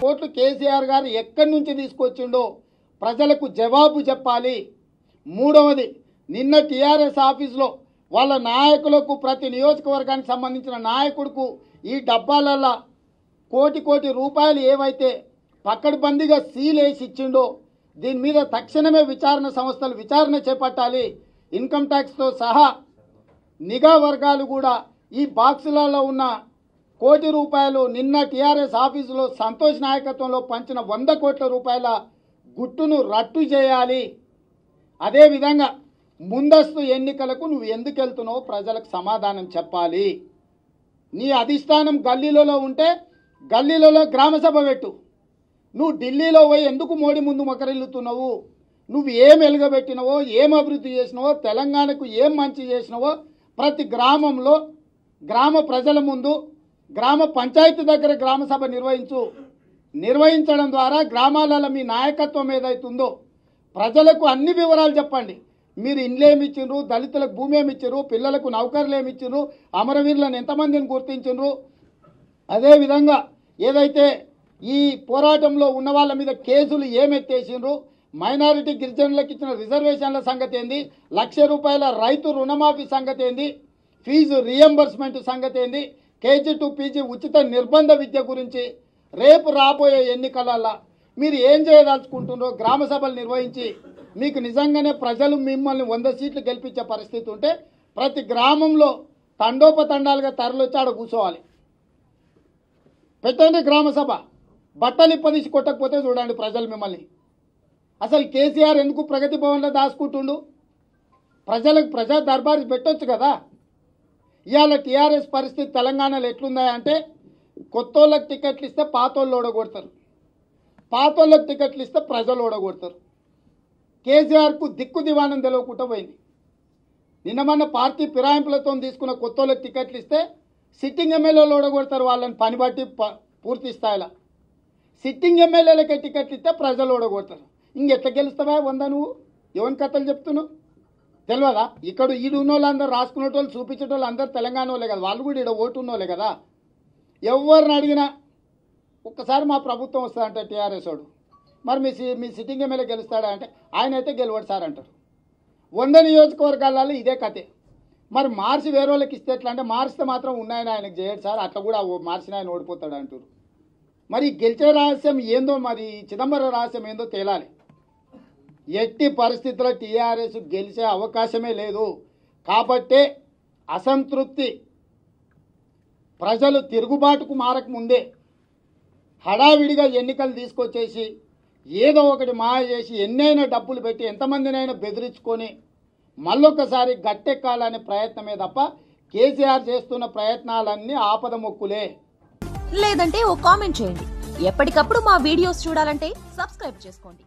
కోట్లు కేసీఆర్ గారు ఎక్కడి నుంచి తీసుకొచ్చిండో ప్రజలకు జవాబు చెప్పాలి. మూడవది నిన్న టీఆర్ఎస్ ఆఫీస్లో వాళ్ళ నాయకులకు ప్రతి నియోజకవర్గానికి సంబంధించిన నాయకుడికు ఈ డబ్బాలల్లో కోటి కోటి రూపాయలు ఏవైతే పక్కడబందీగా సీల్ వేసి ఇచ్చిండో దీని మీద తక్షణమే విచారణ సంస్థలు విచారణ చేపట్టాలి. ఇన్కమ్ ట్యాక్స్తో సహా నిఘా వర్గాలు కూడా ఈ బాక్సులలో ఉన్న కోటి రూపాయలు నిన్న టీఆర్ఎస్ ఆఫీసులో సంతోష్ నాయకత్వంలో పంచిన వంద కోట్ల రూపాయల గుట్టును రట్టు చేయాలి. అదేవిధంగా ముందస్తు ఎన్నికలకు నువ్వు ఎందుకు వెళ్తున్నావు ప్రజలకు సమాధానం చెప్పాలి. నీ అధిష్టానం గల్లీలలో ఉంటే గల్లీలలో గ్రామసభ పెట్టు. నువ్వు ఢిల్లీలో పోయి ఎందుకు మోడీ ముందు మొకరిల్లుతున్నావు? నువ్వు ఏం ఎలుగబెట్టినవో ఏం అభివృద్ధి చేసినవో తెలంగాణకు ఏం మంచి చేసినవో ప్రతి గ్రామంలో గ్రామ ప్రజల ముందు గ్రామ పంచాయతీ దగ్గర గ్రామ సభ నిర్వహించు నిర్వహించడం ద్వారా గ్రామాలలో మీ నాయకత్వం ఏదైతుందో ప్రజలకు అన్ని వివరాలు చెప్పండి. మీరు ఇండ్లు ఇచ్చిండ్రు దళితులకు భూమి ఏమి ఇచ్చిండ్రు పిల్లలకు నౌకర్లు ఏమి ఇచ్చిండ్రు అమరవీరులను ఎంతమందిని గుర్తించిండ్రు? అదేవిధంగా ఏదైతే ఈ పోరాటంలో ఉన్న వాళ్ళ మీద కేసులు ఏమెత్తేసిండ్రు? మైనారిటీ గిరిజనులకు ఇచ్చిన రిజర్వేషన్ల సంగతి ఏంది? లక్ష రూపాయల రైతు రుణమాఫీ సంగతి ఏంది? ఫీజు రియంబర్స్మెంట్ సంగతి ఏంది? కేజీ టు పీజీ ఉచిత నిర్బంధ విద్య గురించి రేపు రాబోయే ఎన్నికలల్లా మీరు ఏం చేయదలుచుకుంటున్నారో గ్రామ సభలు నిర్వహించి మీకు నిజంగానే ప్రజలు మిమ్మల్ని వంద సీట్లు గెలిపించే పరిస్థితి ఉంటే ప్రతి గ్రామంలో తండోపతండాలుగా తరలిచ్చి ఆడ కూర్చోవాలి. పెట్టండి గ్రామ సభ. బట్టలు ఇప్పదీసి కొట్టకపోతే చూడండి ప్రజలు మిమ్మల్ని. అసలు కేసీఆర్ ఎందుకు ప్రగతి భవన్లో దాచుకుంటుండు? ప్రజలకు ప్రజా దర్బారు పెట్టొచ్చు కదా. ఇవాళ టీఆర్ఎస్ పరిస్థితి తెలంగాణలో ఎట్లుందా అంటే కొత్తోళ్ళకి టికెట్లు ఇస్తే పాతోళ్ళు ఓడగొడతారు. పాతోళ్ళకి టికెట్లు ఇస్తే ప్రజలు ఓడగొడతారు. కేసీఆర్కు దిక్కు దివాణం తెలవకుండా పోయింది. నిన్న మొన్న పార్టీ ఫిరాయింపులతో తీసుకున్న కొత్తోళ్ళకి టికెట్లు ఇస్తే సిట్టింగ్ ఎమ్మెల్యేలు ఓడగొడతారు వాళ్ళని పని బట్టి ప- పూర్తి స్థాయిలో. సిట్టింగ్ ఎమ్మెల్యేలకే టికెట్లు ఇస్తే ప్రజలు ఓడగొడతారు. ఇంకెట్లా గెలుస్తావా? వంద నువ్వు? ఎవరి కథలు చెప్తున్నావు తెలియదా ఇక్కడ ఈడు ఉన్న వాళ్ళందరూ రాసుకునేటోళ్ళు చూపించేటోళ్ళు అందరూ తెలంగాణ వాళ్ళే కదా. వాళ్ళు కూడా ఈడ ఓటు ఉన్నోళ్ళే కదా. ఎవరిని అడిగినా ఒక్కసారి మా ప్రభుత్వం వస్తుందంటే టీఆర్ఎస్ వాడు. మరి మీ సి- మీ సిట్టింగ్ ఎమ్మెల్యే గెలుస్తాడా అంటే ఆయన అయితే గెలవడు సార్ అంటారు. వంద నియోజకవర్గాలలో ఇదే కథే. మరి మార్చి వేరే వాళ్ళకి ఇస్తే ఎట్లా అంటే మార్చితే మాత్రం ఉన్నాయని ఆయనకు చేయడు సార్. అట్లా కూడా ఓ- మార్చిన ఆయన ఓడిపోతాడు అంటారు. మరి గెలిచే రహస్యం ఏందో మరి చిదంబరం రహస్యం ఏందో తేలాలి. ఎట్టి పరిస్థితుల్లో టీఆర్ఎస్ గెలిచే అవకాశమే లేదు. కాబట్టే అసంతృప్తి. ప్రజలు తిరుగుబాటుకు మారక ముందే హడావిడిగా ఎన్నికలు తీసుకొచ్చేసి ఏదో ఒకటి మాయ చేసి ఎన్నైనా డబ్బులు పెట్టి ఎంతమందినైనా బెదిరించుకొని మళ్ళొకసారి గట్టెక్కాలనే ప్రయత్నమే తప్ప కేసీఆర్ చేస్తున్న ప్రయత్నాలన్నీ ఆపద మొక్కులే. లేదంటే ఓ కామెంట్ చేయండి. ఎప్పటికప్పుడు మా వీడియోస్ చూడాలంటే సబ్స్క్రైబ్ చేసుకోండి.